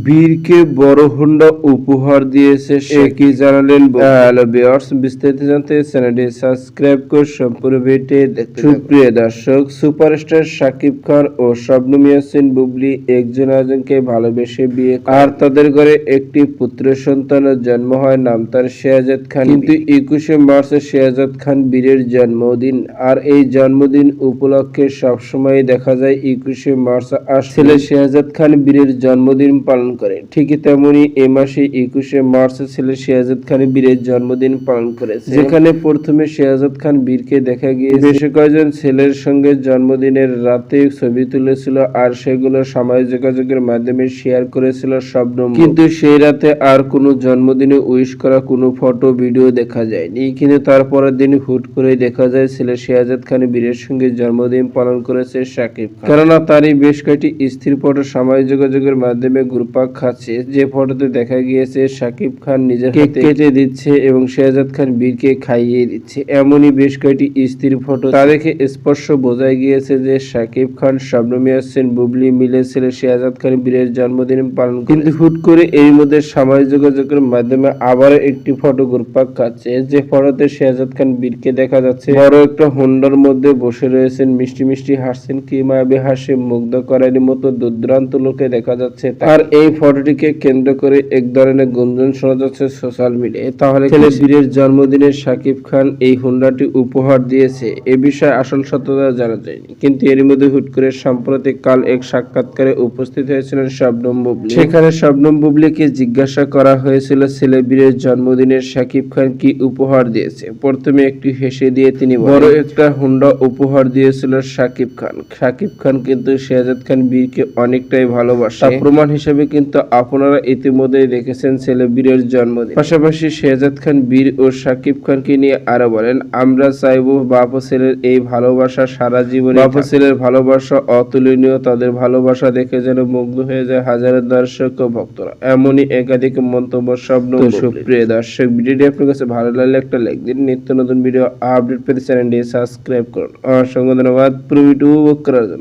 বীরকে বড় হুন্ডা উপহার দিয়েছে সে। কি জানালেন হ্যালো বিয়ার্স বিস্তারিত জানতে চ্যানেলটি সাবস্ক্রাইব করে সম্পূর্ণ ভিডিও দেখতে সুপ্রিয় দর্শক সুপারস্টার শাকিব খান ও শবনম ইয়াসিন বুবলি একজন আরেকজনকে ভালোবেসে বিয়ে আর তাদের ঘরে একটি পুত্র সন্তানের জন্ম হয় নাম তার শেহাজাদ খান কিন্তু একুশে মার্চে শেহাজাদ খান বীরের জন্মদিন আর এই জন্মদিন উপলক্ষে সবসময় দেখা যায় একুশে মার্চ আর ছেলে শেহাজাদ খান বীরের জন্মদিন পালন করে। ঠিকই তেমনি এ মাসে একুশে মার্চ ছেলে শেহাজাদ খান বীরের জন্মদিন পালন করেছে। যেখানে প্রথমে শেহাজাদ খান বীরকে দেখা গিয়ে বেশ কয়েকজন ছেলের সঙ্গে জন্মদিনের রাতে ছবি তুলেছিল আর সেগুলো সামাজিক যোগাযোগের মাধ্যমে শেয়ার করেছিল শবনম কিন্তু সেই রাতে আর কোনো জন্মদিনে উইশ করা কোনো ফটো, ভিডিও দেখা যায়নি। কিন্তু তারপরের দিন হুট করে দেখা যায় ছেলে শেহাজাদ খান বীরের সঙ্গে জন্মদিন পালন করেছে খান। কেননা তারই বেশ কয়েকটি স্থির ফটো সামাজিক যোগাযোগের মাধ্যমে ঘুরপাক খাচ্ছে। যে ফটোতে দেখা গিয়েছে শাকিব খান নিজের কেক কেটে দিচ্ছে এবং শেহজাদ খান বীরকে খাইয়ে দিচ্ছে। এমনই বেশ কয়েকটি স্থির ফটো। তা দেখে স্পষ্ট বোঝা গিয়েছে যে শাকিব খান শবনম ইয়াসিন বুবলি মিলে ছেলে শেহাজাদ খান বীরের জন্মদিন পালন কিন্তু হুট করে এর মধ্যে সামাজিক যোগাযোগের মাধ্যমে আবার একটি ফটো ঘুরপাক খাচ্ছে যে ফটোতে শেহজাদ খান বীরকে দেখা যাচ্ছে। বড় একটা হুন্ডার মধ্যে বসে রয়েছেন মিষ্টি মিষ্টি হাসছেন কি মায়াবী হাসি মুগ্ধ করার মতো দুর্দান্ত লোকে দেখা যাচ্ছে আর এই ফটোটিকে কেন্দ্র করে এক ধরনের গুঞ্জন শোনা যাচ্ছে সোশ্যাল মিডিয়ায়। তাহলে ছেলে বীরের জন্মদিনে শাকিব খান এই হুন্ডাটি উপহার দিয়েছে? এ বিষয়ে আসল সত্যতা জানা যায়নি। কিন্তু এর মধ্যে হুট করে সাম্প্রতিক কাল এক সাক্ষাৎকারে উপস্থিত হয়েছিলেন শবনম বুবলি। সেখানে শবনম বুবলিকে জিজ্ঞাসা করা হয়েছিল ছেলে বীরের জন্মদিনে শাকিব খান কি উপহার দিয়েছে? প্রথমে একটি হেসে দিয়ে তিনি বড় একটা হুন্ডা উপহার দিয়েছিল শাকিব খান। শাকিব খান কিন্তু শেহজাদ খান বীরকে অনেকটাই ভালোবাসে। প্রমাণ হিসেবে কিন্তু আপনারা ইতিমধ্যেই দেখেছেন ছেলে বীরের জন্মদিন। পাশাপাশি শেহজাদ খান বীর ও শাকিব খানকে নিয়ে আরও বলেন আমরা চাইব বাপ ছেলের এই ভালোবাসা সারা জীবন বাপ ছেলের ভালোবাসা অতুলনীয় তাদের ভালোবাসা দেখে যেন মুগ্ধ হয়ে যায় হাজারো দর্শক ও ভক্তরা। এমনই একাধিক মন্তব্য স্বপ্ন সুপ্রিয় দর্শক ভিডিওটি আপনার কাছে ভালো লাগলে একটা লাইক দিন। নিত্য নতুন ভিডিও আপডেট পেতে চ্যানেলটি সাবস্ক্রাইব করুন। অসংখ্য ধন্যবাদ। পুরো ভিডিও উপভোগ করার জন্য।